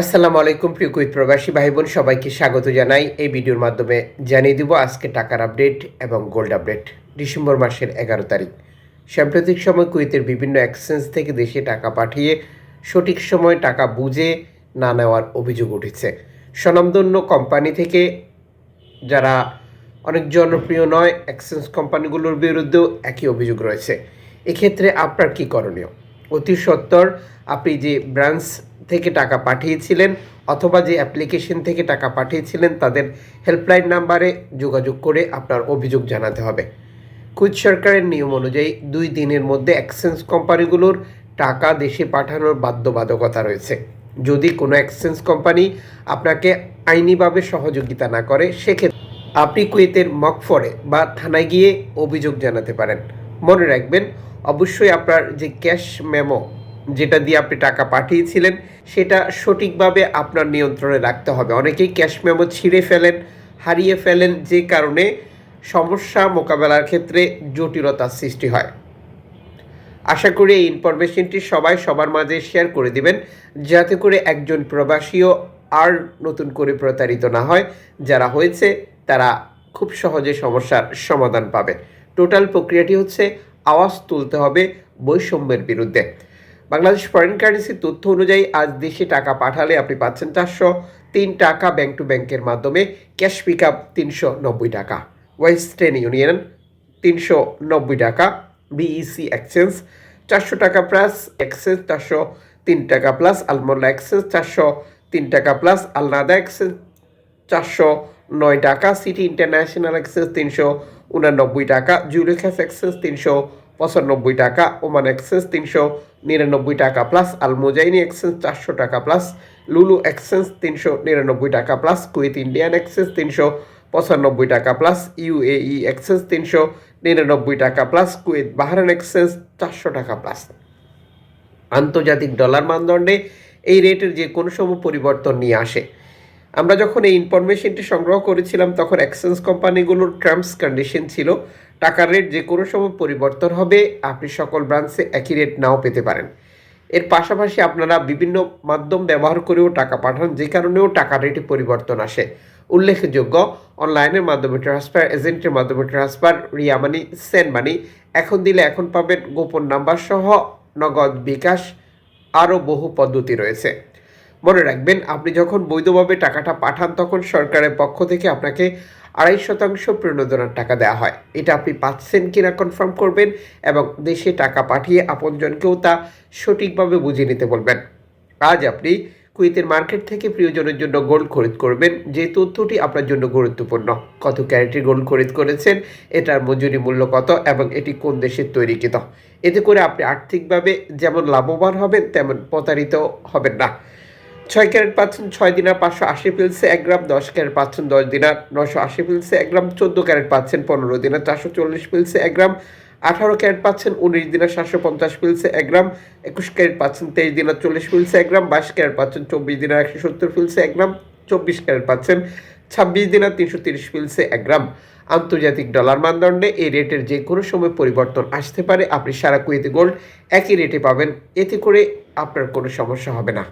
আসসালামু আলাইকুম, প্রিয় কুইত প্রবাসী ভাই বোন সবাইকে স্বাগত জানাই। এই ভিডিওর মাধ্যমে জানিয়ে দিব আজকে টাকার আপডেট এবং গোল্ড আপডেট। ডিসেম্বর মাসের এগারো তারিখ। সাম্প্রতিক সময় কুইতের বিভিন্ন এক্সচেঞ্জ থেকে দেশে টাকা পাঠিয়ে সঠিক সময় টাকা বুঝে না নেওয়ার অভিযোগ উঠেছে। স্বনামধন্য কোম্পানি থেকে যারা অনেক জনপ্রিয় নয়, এক্সচেঞ্জ কোম্পানিগুলোর বিরুদ্ধেও একই অভিযোগ রয়েছে। এক্ষেত্রে আপনার কী করণীয়? অতি সত্বর আপনি যে ব্রাঞ্চ থেকে টাকা পাঠিয়েছিলেন অথবা যে অ্যাপ্লিকেশন থেকে টাকা পাঠিয়েছিলেন তাদের হেল্পলাইন নাম্বারে যোগাযোগ করে আপনার অভিযোগ জানাতে হবে। কুইত সরকারের নিয়ম অনুযায়ী দুই দিনের মধ্যে এক্সচেঞ্জ কোম্পানিগুলোর টাকা দেশে পাঠানোর বাধ্যবাধকতা রয়েছে। যদি কোনো এক্সচেঞ্জ কোম্পানি আপনাকে আইনিভাবে সহযোগিতা না করে, সেক্ষেত্রে আপনি কুয়েতের মকফরে বা থানায় গিয়ে অভিযোগ জানাতে পারেন। মনে রাখবেন অবশ্যই আপনার যে ক্যাশ মেমো, যেটা দিয়ে আপনি টাকা পাঠিয়েছিলেন, সেটা সঠিকভাবে আপনার নিয়ন্ত্রণে রাখতে হবে। অনেকেই ক্যাশ মেমো ছিঁড়ে ফেলেন, হারিয়ে ফেলেন যে কারণে সমস্যা মোকাবেলার ক্ষেত্রে জটিলতার সৃষ্টি হয়। আশা করি এই ইনফরমেশনটি সবাই সবার মাঝে শেয়ার করে দিবেন, যাতে করে একজন প্রবাসীও আর নতুন করে প্রতারিত না হয়। যারা হয়েছে, তারা খুব সহজে সমস্যার সমাধান পাবে। টোটাল প্রক্রিয়াটি হচ্ছে আওয়াজ তুলতে হবে বৈষম্যের বিরুদ্ধে। বাংলাদেশ ফরেন কারেন্সির তথ্য অনুযায়ী আজ দেশে টাকা পাঠালে আপনি পাচ্ছেন চারশো তিন টাকা ব্যাংক টু ব্যাংকের মাধ্যমে। ক্যাশ পিক আপ তিনশো নব্বই টাকা। ওয়েস্টার্ন ইউনিয়ন তিনশো নব্বই টাকা। বিইসি এক্সচেঞ্জ চারশো টাকা প্লাস এক্সচেঞ্জ চারশো তিন টাকা প্লাস আলমোল্লা এক্সচেঞ্জ চারশো তিন টাকা প্লাস আলনাদা এক্সচেঞ্জ চারশো নয় টাকা। সিটি ইন্টারন্যাশনাল এক্সচেঞ্জ তিনশো উনানব্বই টাকা জুলেখাস এক্সচেঞ্জ তিনশো পঁচানব্বই টাকা ওমান এক্সচেঞ্জ তিনশো নিরানব্বই টাকা প্লাস আলমোজাইনি এক্সচেঞ্জ চারশো টাকা প্লাস লুলু এক্সচেঞ্জ তিনশো নিরানব্বই টাকা প্লাস কুয়েত ইন্ডিয়ান এক্সচেঞ্জ তিনশো পঁচানব্বই টাকা প্লাস ইউএই এক্সচেঞ্জ তিনশো নিরানব্বই টাকা প্লাস কুয়েত বাহারান এক্সচেঞ্জ চারশো টাকা প্লাস আন্তর্জাতিক ডলার মানদণ্ডে এই রেটের যে কোনো সময় পরিবর্তন নিয়ে আসে। আমরা যখন এই ইনফরমেশনটি সংগ্রহ করেছিলাম, তখন এক্সচেঞ্জ কোম্পানিগুলোর টার্মস কন্ডিশন ছিল। টাকার রেট যে কোনো সময় পরিবর্তন হবে, আপনি সকল ব্রাঞ্চে একই রেট নাও পেতে পারেন। এর পাশাপাশি আপনারা বিভিন্ন মাধ্যম ব্যবহার করেও টাকা পাঠান, যে কারণেও টাকার রেটে পরিবর্তন আসে। উল্লেখযোগ্য অনলাইনের মাধ্যমে ট্রান্সফার এজেন্টের মাধ্যমে transfer Ria money send money এখন দিলে এখন পাবেন গোপন নাম্বার সহ নগদ বিকাশ, আরও বহু পদ্ধতি রয়েছে। মনে রাখবেন, আপনি যখন বৈধভাবে টাকাটা পাঠান, তখন সরকারের পক্ষ থেকে আপনাকে আড়াই শতাংশ প্রণোদনার টাকা দেওয়া হয়। এটা আপনি পাচ্ছেন কিনা কনফার্ম করবেন এবং দেশে টাকা পাঠিয়ে আপনজনকেও তা সঠিকভাবে বুঝে নিতে বলবেন। আজ আপনি কুয়েতের মার্কেট থেকে প্রিয়জনের জন্য গোল্ড খরিদ করবেন, যে তথ্যটি আপনার জন্য গুরুত্বপূর্ণ। কত ক্যারেটের গোল্ড খরিদ করেছেন, এটার মজুরি মূল্য কত এবং এটি কোন দেশের তৈরিকৃত? এতে করে আপনি আর্থিকভাবে যেমন লাভবান হবেন, তেমন প্রতারিত হবেন না। ছয় ক্যারেট পাচ্ছেন ছয় দিনার পাঁচশো আশি পিলসে এক গ্রাম, দশ ক্যারেট পাচ্ছেন দশ দিনার নশো আশি পিলসে এক গ্রাম, চোদ্দ ক্যারেট পাচ্ছেন পনেরো দিনার চারশো চল্লিশ পিলসে এক গ্রাম, আঠারো ক্যারেট পাচ্ছেন উনিশ দিনার সাতশো পঞ্চাশ পিলসে এক গ্রাম, একুশ ক্যারেট পাচ্ছেন তেইশ দিনার চল্লিশ পিলসে এক গ্রাম, বাইশ ক্যারেট পাচ্ছেন চব্বিশ দিনার একশো সত্তর পিলসে এক গ্রাম, চব্বিশ ক্যারেট পাচ্ছেন ছাব্বিশ দিনার তিনশো তিরিশ পিলসে এক গ্রাম। আন্তর্জাতিক ডলার মানদণ্ডে এই রেটের যে কোনো সময় পরিবর্তন আসতে পারে। আপনি সারা কুয়েতে গোল্ড একই রেটে পাবেন। এতে করে আপনার কোনো সমস্যা হবে না।